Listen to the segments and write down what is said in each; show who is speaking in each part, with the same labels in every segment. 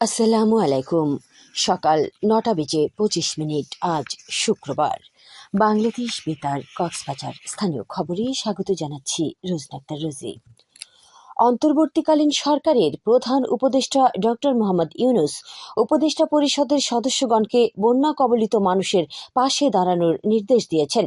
Speaker 1: আসসালামু আলাইকুম। সকাল নটা বেজে পঁচিশ মিনিট, আজ শুক্রবার। বাংলাদেশ বেতার কক্সবাজার স্থানীয় খবরে স্বাগত জানাচ্ছি রোজনাক্তার রোজি। অন্তর্বর্তীকালীন সরকারের প্রধান উপদেষ্টা ডক্টর মোহাম্মদ ইউনুস, উপদেষ্টা পরিষদের সদস্যগণকে বন্যা কবলিত মানুষের পাশে দাঁড়ানোর নির্দেশ দিয়েছেন।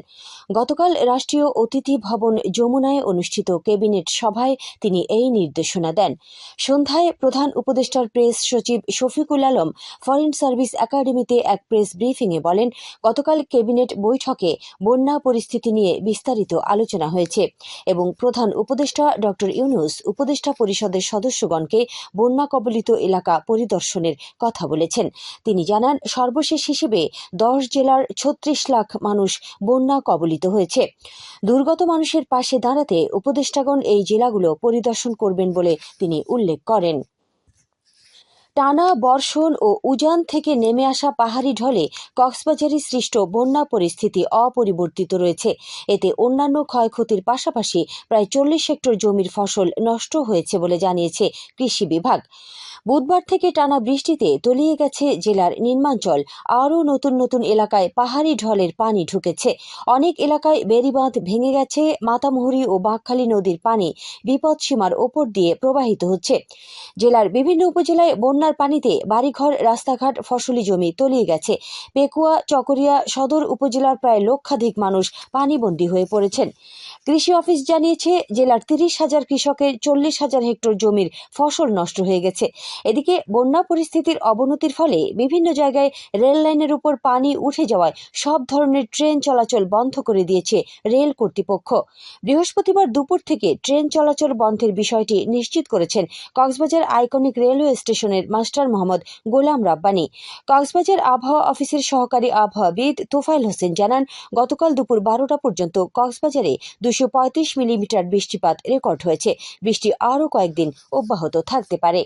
Speaker 1: গতকাল রাষ্ট্রীয় অতিথি ভবন যমুনায় অনুষ্ঠিত ক্যাবিনেট সভায় তিনি এই নির্দেশনা দেন। সন্ধ্যায় প্রধান উপদেষ্টার প্রেস সচিব শফিকুল আলম ফরেন সার্ভিস একাডেমিতে এক প্রেস ব্রিফিংয়ে বলেন, গতকাল ক্যাবিনেট বৈঠকে বন্যা পরিস্থিতি নিয়ে বিস্তারিত আলোচনা হয়েছে এবং প্রধান উপদেষ্টা ডক্টর ইউনুস উপদেষ্টা পরিষদের সদস্যগণকে বন্যা কবলিত এলাকা পরিদর্শনের কথা বলেছেন। তিনি জানান, সর্বশেষ হিসেবে দশ জেলার ছত্রিশ লাখ মানুষ বন্যা কবলিত হয়েছে। দুর্গত মানুষের পাশে দাঁড়াতে উপদেষ্টাগণ এই জেলাগুলো পরিদর্শন করবেন বলে তিনি উল্লেখ করেন। টানা বর্ষণ ও উজান থেকে নেমে আসা পাহাড়ি ঢলে কক্সবাজারে সৃষ্ট বন্যা পরিস্থিতি অপরিবর্তিত রয়েছে। এতে অন্যান্য ক্ষয়ক্ষতির পাশাপাশি প্রায় চল্লিশ হেক্টর জমির ফসল নষ্ট হয়েছে বলে জানিয়েছে কৃষি বিভাগ। বুধবার থেকে টানা বৃষ্টিতে তলিয়ে গেছে জেলার নিম্নাঞ্চল। আরও নতুন নতুন এলাকায় পাহাড়ি ঢলের পানি ঢুকেছে। অনেক এলাকায় বেড়িবাঁধ ভেঙে গেছে, মাতামুহুরী ও বাঁকখালী নদীর পানি বিপদসীমার ওপর দিয়ে প্রবাহিত হচ্ছে। জেলার বিভিন্ন উপজেলায় বন্যার পানিতে বাড়িঘর, রাস্তাঘাট, ফসলি জমি তলিয়ে গেছে। পেকুয়া চকরিয়া সদর উপজেলার প্রায় লক্ষাধিক মানুষ পানিবন্দী হয়ে পড়েছেন। কৃষি অফিস জানিয়েছে, জেলার তিরিশ হাজার কৃষকের চল্লিশ হাজার হেক্টর জমির ফসল নষ্ট হয়ে গেছে। এদিকে বন্যা পরিস্থিতির অবনতির ফলে বিভিন্ন জায়গায় রেল লাইনের উপর পানি উঠে যাওয়ায় সব ধরনের ট্রেন চলাচল বন্ধ করে দিয়েছে রেল কর্তৃপক্ষ। বৃহস্পতিবার দুপুর থেকে ট্রেন চলাচল বন্ধের বিষয়টি নিশ্চিত করেছেন কক্সবাজার আইকনিক রেলওয়ে স্টেশনের মাস্টার মোহাম্মদ গোলাম রাব্বানি। কক্সবাজার আবহাওয়া অফিসের সহকারী আবহাওয়াবিদ তোফাইল হোসেন জানান, গতকাল দুপুর বারোটা পর্যন্ত কক্সবাজারে দুশো মিলিমিটার বৃষ্টিপাত রেকর্ড হয়েছে। বৃষ্টি আরও কয়েকদিন অব্যাহত থাকতে পারে।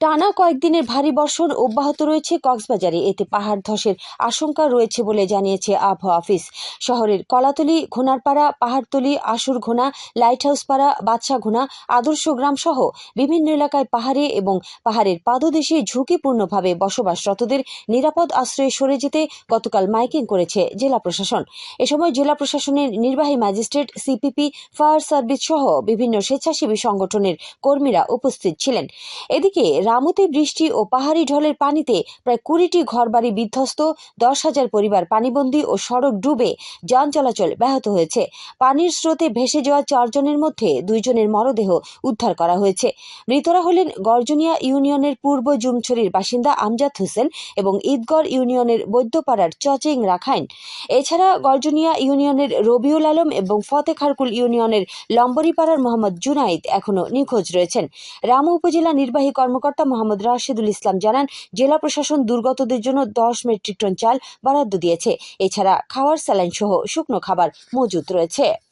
Speaker 1: টানা কয়েকদিনের ভারী বর্ষণ অব্যাহত রয়েছে কক্সবাজারে। এতে পাহাড় ধসের আশঙ্কা রয়েছে বলে জানিয়েছে আবহাওয়া অফিস। শহরের কলাতলি, ঘোনারপাড়া, পাহাড়তলি আশুরঘোনা লাইট হাউস পাড়া বাদশাঘোনা আদর্শ গ্রাম সহ বিভিন্ন এলাকায় পাহাড়ে এবং পাহাড়ের পাদদেশে ঝুঁকিপূর্ণভাবে বসবাসরতদের নিরাপদ আশ্রয়ে সরে যেতে গতকাল মাইকিং করেছে জেলা প্রশাসন। এ সময় জেলা প্রশাসনের নির্বাহী ম্যাজিস্ট্রেট, সিপিপি, ফায়ার সার্ভিস সহ বিভিন্ন স্বেচ্ছাসেবী সংগঠনের কর্মীরা উপস্থিত ছিলেন। এদিকে রামুতে বৃষ্টি ও পাহাড়ি ঢলের পানিতে প্রায় কুড়িটি ঘরবাড়ি বিধ্বস্ত, দশ হাজার পরিবার পানিবন্দী ও সড়ক ডুবে যান চলাচল ব্যাহত হয়েছে। পানির স্রোতে ভেসে যাওয়া চারজনের মধ্যে দুইজনের মরদেহ উদ্ধার করা হয়েছে। মৃতরা হলেন গর্জনিয়া ইউনিয়নের পূর্ব জুমছড়ির বাসিন্দা আমজাদ হোসেন এবং ঈদগড় ইউনিয়নের বৈদ্যপাড়ার চচেং রাখাইন। এছাড়া গর্জনিয়া ইউনিয়নের রবিউল আলম এবং ফতেখারকুল ইউনিয়নের লম্বরিপাড়ার মোহাম্মদ জুনাইদ এখনও নিখোঁজ রয়েছেন। রামু উপজেলা নির্বাহী কর্মকর্তা মোহাম্মদ রাশেদুল ইসলাম জানান, জেলা প্রশাসন দুর্গতদের জন্য দশ মেট্রিক টন চাল বরাদ্দ দিয়েছে। এছাড়া খাওয়ার স্যালাইন সহ শুকনো খাবার মজুত রয়েছে।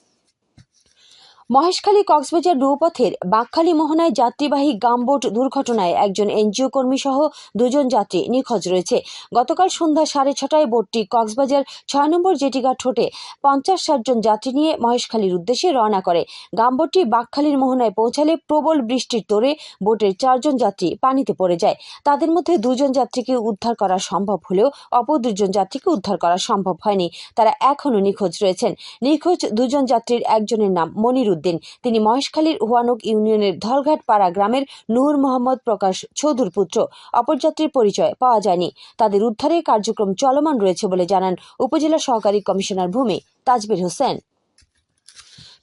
Speaker 1: মহেশখালী কক্সবাজার নৌপথের বাঁকখালী মোহনায় যাত্রীবাহী গামবোট দুর্ঘটনায় একজন এনজিও কর্মী সহ দুজন যাত্রী নিখোঁজ রয়েছে। গতকাল সন্ধ্যা সাড়ে ছটায় বোটটি কক্সবাজার ছয় নম্বর জেটিঘাট ঠোঁটে পঞ্চাশ ষাট জন যাত্রী নিয়ে মহেশখালীর উদ্দেশ্যে রওনা করে। গামবোটটি বাঁকখালীর মোহনায় পৌঁছালে প্রবল বৃষ্টির তোড়ে বোটের চারজন যাত্রী পানিতে পড়ে যায়। তাদের মধ্যে দুজন যাত্রীকে উদ্ধার করা সম্ভব হলেও অপর দুজন যাত্রীকে উদ্ধার করা সম্ভব হয়নি। তারা এখনও নিখোঁজ রয়েছেন। নিখোঁজ দুজন যাত্রীর একজনের নাম মনির উদ্দিন তিনি মহেশখালীর হুয়ানুক ইউনিয়নের ধলঘাট পাড়া গ্রামের নূর মোহাম্মদ প্রকাশ চৌধুর পুত্র। অপরযাত্রীর পরিচয় পাওয়া যায়নি। তাদের উদ্ধারে কার্যক্রম চলমান রয়েছে বলে জানান উপজেলা সহকারী কমিশনার ভূমি তাজবির হোসেন।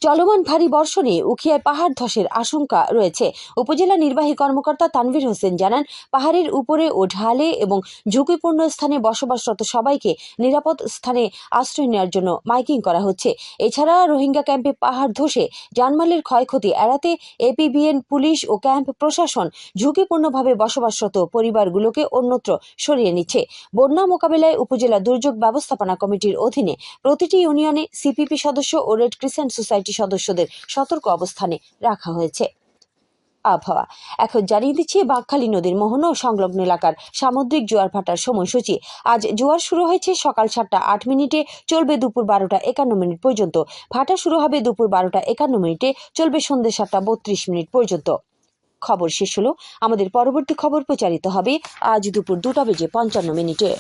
Speaker 1: চলমান ভারী বর্ষণে উখিয়ায় পাহাড় ধসের আশঙ্কা রয়েছে। উপজেলা নির্বাহী কর্মকর্তা তানভীর হোসেন জানান, পাহাড়ের উপরে ও ঢালে এবং ঝুঁকিপূর্ণ স্থানে বসবাসরত সবাইকে নিরাপদ স্থানে আশ্রয় নেওয়ার জন্য মাইকিং করা হচ্ছে। এছাড়া রোহিঙ্গা ক্যাম্পে পাহাড় ধসে জানমালের ক্ষয়ক্ষতি এড়াতে এপিবিএন, পুলিশ ও ক্যাম্প প্রশাসন ঝুঁকিপূর্ণভাবে বসবাসরত পরিবারগুলোকে অন্যত্র সরিয়ে নিচ্ছে। বন্যা মোকাবেলায় উপজেলা দুর্যোগ ব্যবস্থাপনা কমিটির অধীনে প্রতিটি ইউনিয়নে সিপিপি সদস্য ও রেড ক্রিসেন্ট সোসাইটি সদস্যদের সতর্ক অবস্থানে রাখা হয়েছে। আবহাওয়া। এখন জানিয়ে দিচ্ছি, বাঘখালী নদীর মোহনা ও সংলগ্ন এলাকার সামুদ্রিক জোয়ার ভাটার সময়সূচি। আজ জোয়ার শুরু হয়েছে সকাল সাতটা আট মিনিটে, চলবে দুপুর বারোটা একান্ন মিনিট পর্যন্ত। ভাটা শুরু হবে দুপুর বারোটা একান্ন মিনিটে, চলবে সন্ধ্যে সাতটা বত্রিশ মিনিট পর্যন্ত। খবর শেষ হলো। আমাদের পরবর্তী খবর প্রচারিত হবে আজ দুপুর দুটা বেজে পঞ্চান্ন মিনিটে।